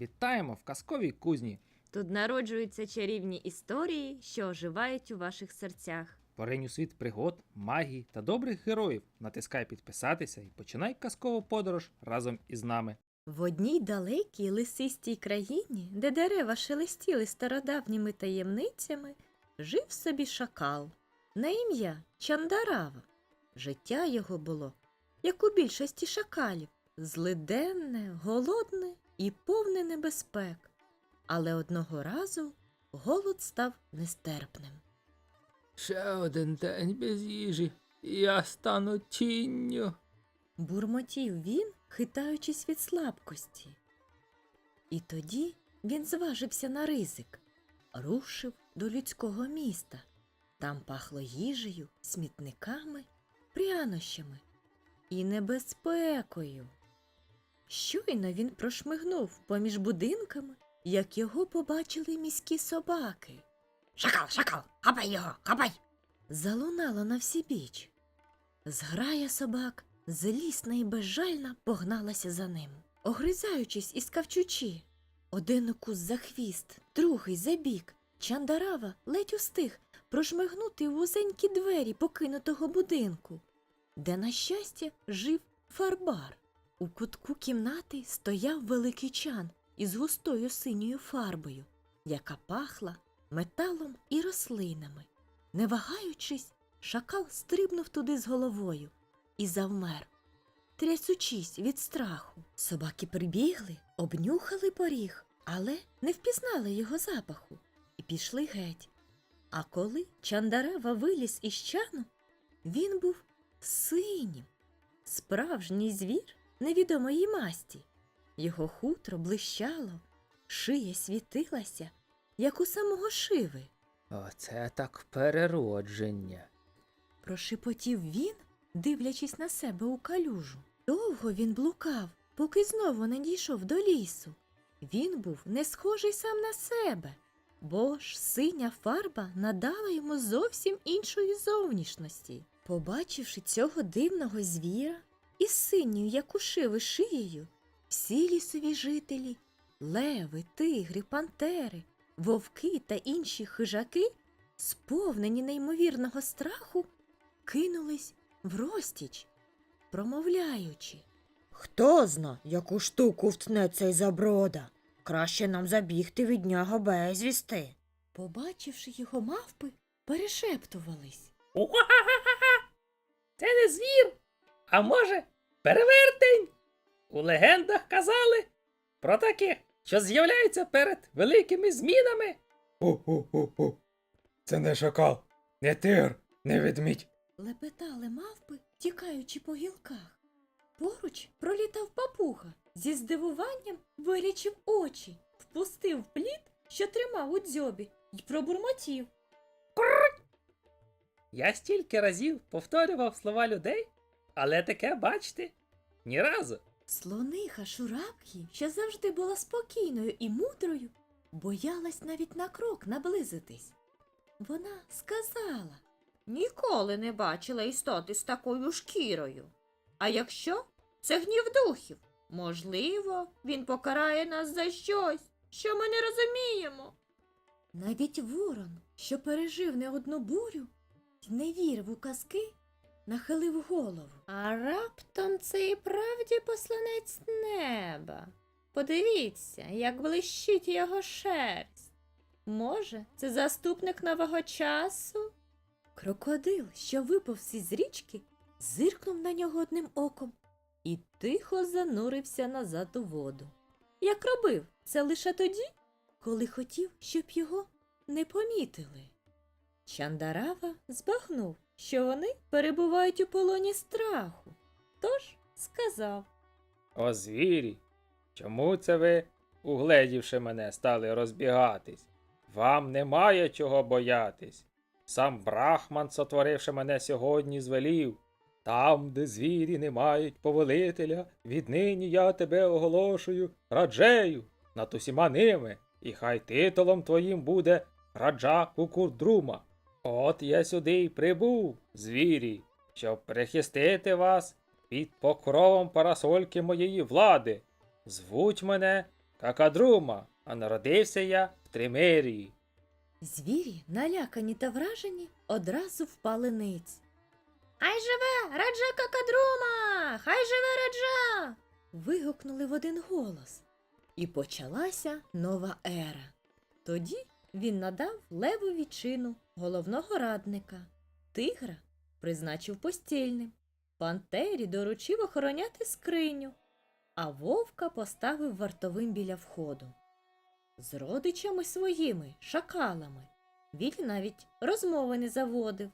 Вітаємо в казковій кузні. Тут народжуються чарівні історії, що оживають у ваших серцях. Поринь у світ пригод, магії та добрих героїв. Натискай підписатися і починай казкову подорож разом із нами. В одній далекій лисистій країні, де дерева шелестіли стародавніми таємницями, жив собі шакал на ім'я Чандарава. Життя його було, як у більшості шакалів, злиденне, голодне і повне небезпек. Але одного разу голод став нестерпним. Ще один день без їжі, і я стану тінню. Бурмотів він, хитаючись від слабкості. І тоді він зважився на ризик, рушив до людського міста. Там пахло їжею, смітниками, прянощами і небезпекою. Щойно він прошмигнув поміж будинками, як його побачили міські собаки. Шакал, шакал, хапай його, хапай. Залунало на всі біч. Зграя собак, злісна і безжальна, погналася за ним, огризаючись і скавчучи. Один укус за хвіст, другий за бік. Чандарава ледь устиг прошмигнути в вузенькі двері покинутого будинку, де, на щастя, жив фарбар. У кутку кімнати стояв великий чан із густою синьою фарбою, яка пахла металом і рослинами. Не вагаючись, шакал стрибнув туди з головою і завмер, трясучись від страху. Собаки прибігли, обнюхали поріг, але не впізнали його запаху і пішли геть. А коли Чандарева виліз із чану, він був синім, справжній звір невідомої масті. Його хутро блищало, шия світилася, як у самого шиви. Оце так переродження. Прошепотів він, дивлячись на себе у калюжу. Довго він блукав, поки знову не дійшов до лісу. Він був не схожий сам на себе, бо ж синя фарба надала йому зовсім іншої зовнішності. Побачивши цього дивного звіра із синьою, як у шиви шиєю, всі лісові жителі, леви, тигри, пантери, вовки та інші хижаки, сповнені неймовірного страху, кинулись в розтіч, промовляючи. Хто зна, яку штуку втне цей заброда? Краще нам забігти від нього безвісти. Побачивши його мавпи, перешептувались. Це не звір, а може, перевертень. У легендах казали про таких, що з'являються перед великими змінами. Ху-ху-ху-ху. Це не шакал, не тигр, не ведмідь. Лепетали мавпи, тікаючи по гілках. Поруч пролітав папуга, зі здивуванням вирячив очі, впустив плід, що тримав у дзьобі, й пробурмотів. Я стільки разів повторював слова людей, але таке, бачите, ні разу. Слониха Шурапкі, що завжди була спокійною і мудрою, боялась навіть на крок наблизитись. Вона сказала Ніколи не бачила істоти з такою шкірою. А якщо це гнів духів, можливо, він покарає нас за щось, що ми не розуміємо. Навіть ворон, що пережив не одну бурю, не вірив у казки, нахилив голову. А раптом це і правді посланець неба. Подивіться, як блищить його шерсть. Може, це заступник нового часу? Крокодил, що виповз із річки, зиркнув на нього одним оком і тихо занурився назад у воду. Як робив це лише тоді, коли хотів, щоб його не помітили. Чандарава збагнув, що вони перебувають у полоні страху. Тож сказав О, звірі, чому це ви, угледівши мене, стали розбігатись? Вам немає чого боятись. Сам Брахман, сотворивши мене сьогодні, звелів. Там, де звірі не мають повелителя, віднині я тебе оголошую раджею над усіма ними, і хай титулом твоїм буде раджа Кукурдрума. От я сюди й прибув, звірі, щоб прихистити вас під покровом парасольки моєї влади. Звуть мене какадрума, а народився я в Тримерії. Звірі, налякані та вражені, одразу впали ниць. Хай живе раджа какадрума! Хай живе раджа! вигукнули в один голос. І почалася нова ера. Тоді він надав левові чину головного радника. Тигра призначив постільним, пантері доручив охороняти скриню, а вовка поставив вартовим біля входу. З родичами своїми, шакалами, він навіть розмови не заводив,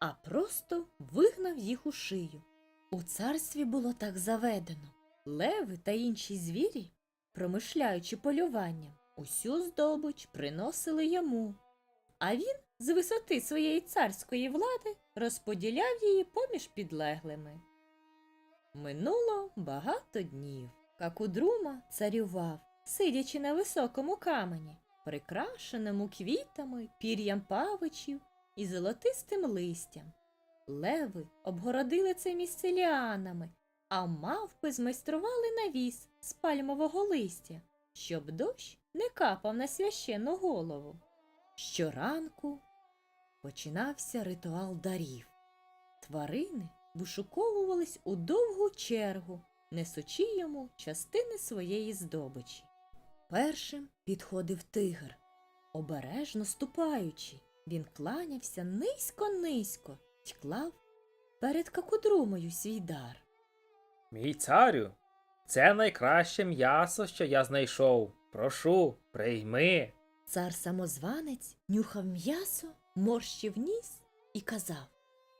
а просто вигнав їх у шию. У царстві було так заведено. Леви та інші звірі, промишляючи полюванням, усю здобич приносили йому, а він з висоти своєї царської влади розподіляв її поміж підлеглими. Минуло багато днів. Какудрума царював, сидячи на високому камені, прикрашеному квітами, пір'ям павичів і золотистим листям. Леви обгородили це місце ліанами, а мавпи змайстрували навіс з пальмового листя, щоб дощ не капав на священну голову. Щоранку починався ритуал дарів. Тварини вишуковувались у довгу чергу, несучи йому частини своєї здобичі. Першим підходив тигр. Обережно ступаючи, він кланявся низько-низько й клав перед какудрумою свій дар. Мій царю, це найкраще м'ясо, що я знайшов. Прошу, прийми. Цар самозванець нюхав м'ясо, морщив ніс і казав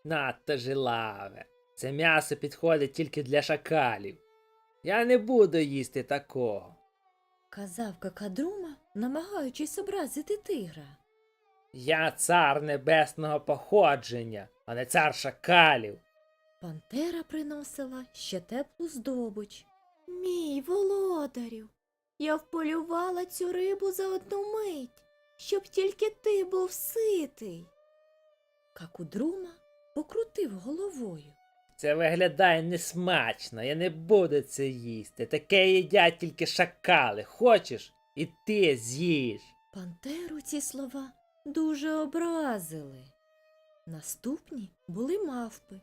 Надто жилаве. Це м'ясо підходить тільки для шакалів. Я не буду їсти такого. казав какадрума, намагаючись образити тигра. Я цар небесного походження, а не цар шакалів. Пантера приносила ще теплу здобич. Мій володарю, я вполювала цю рибу за одну мить, щоб тільки ти був ситий. Какудрума покрутив головою. Це виглядає несмачно, я не буду це їсти. Таке їдять тільки шакали. Хочеш? І ти з'їш. Пантеру ці слова дуже образили. Наступні були мавпи.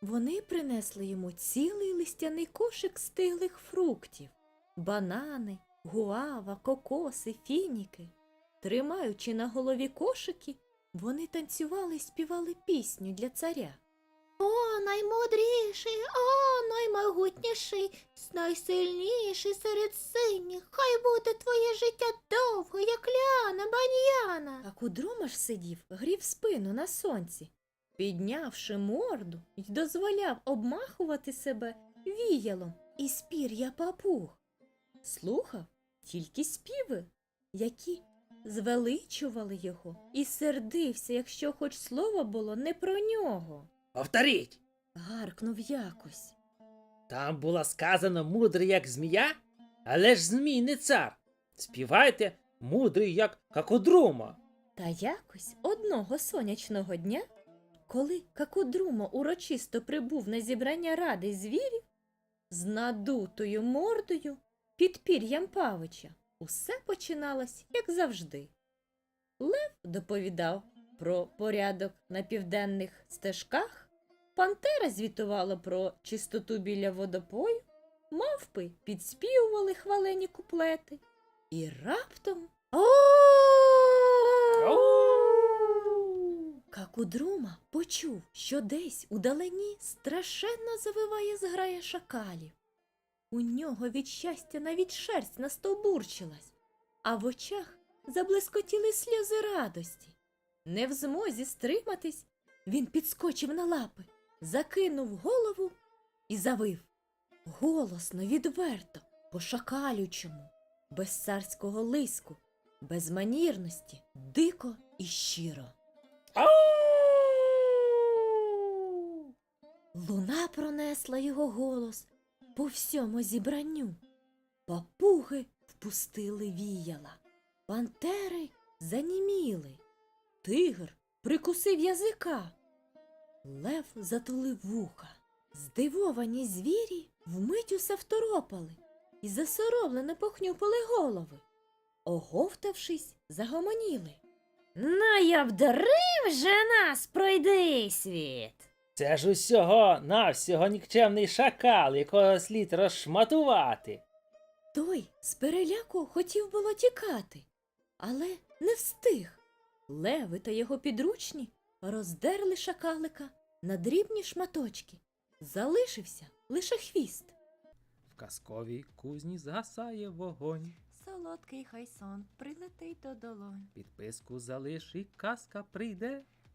Вони принесли йому цілий листяний кошик стиглих фруктів, банани, гуава, кокоси, фініки. Тримаючи на голові кошики, вони танцювали й співали пісню для царя. О, наймудріший, о, наймогутніший, найсильніший серед синіх, хай буде твоє життя довго, як ляна баньяна. А кудрума ж сидів, грів спину на сонці, піднявши морду й дозволяв обмахувати себе віялом із пір'я папуг. Слухав тільки співи, які звеличували його, і сердився, якщо хоч слово було не про нього. Повторіть! Гаркнув якось. Там було сказано мудрий, як змія, але ж змій не цар. Співайте мудрий, як какодрума. Та якось одного сонячного дня, коли Какудрумо урочисто прибув на зібрання ради звірів, з надутою мордою під пір'ям павича, усе починалось, як завжди. Лев доповідав про порядок на південних стежках, пантера звітувала про чистоту біля водопою, мавпи підспівували хвалені куплети. І раптом. Какудрума почув, що десь удалині страшенно завиває зграя шакалів. У нього від щастя навіть шерсть настовбурчилась, а в очах заблискотіли сльози радості. Не в змозі стриматись, він підскочив на лапи, закинув голову і завив. Голосно, відверто, по шакалючому, без царського лиску, без манірності, дико і щиро. Луна пронесла його голос по всьому зібранню. Папуги впустили віяла, пантери заніміли, тигр прикусив язика, лев затулив вуха. Здивовані звірі вмить усе второпали. і засоромлено похнюпали голови. Оговтавшись, загомоніли. Ну я вдарив же нас, пройди світ. Це ж усього навсього нікчемний шакал, якого слід розшматувати. Той з переляку хотів було тікати, але не встиг. Леви та його підручні роздерли шакалика на дрібні шматочки. Залишився лише хвіст. В казковій кузні згасає вогонь. Солодкий хай сон прилетить до долонь. Підписку залиш і казка прийде.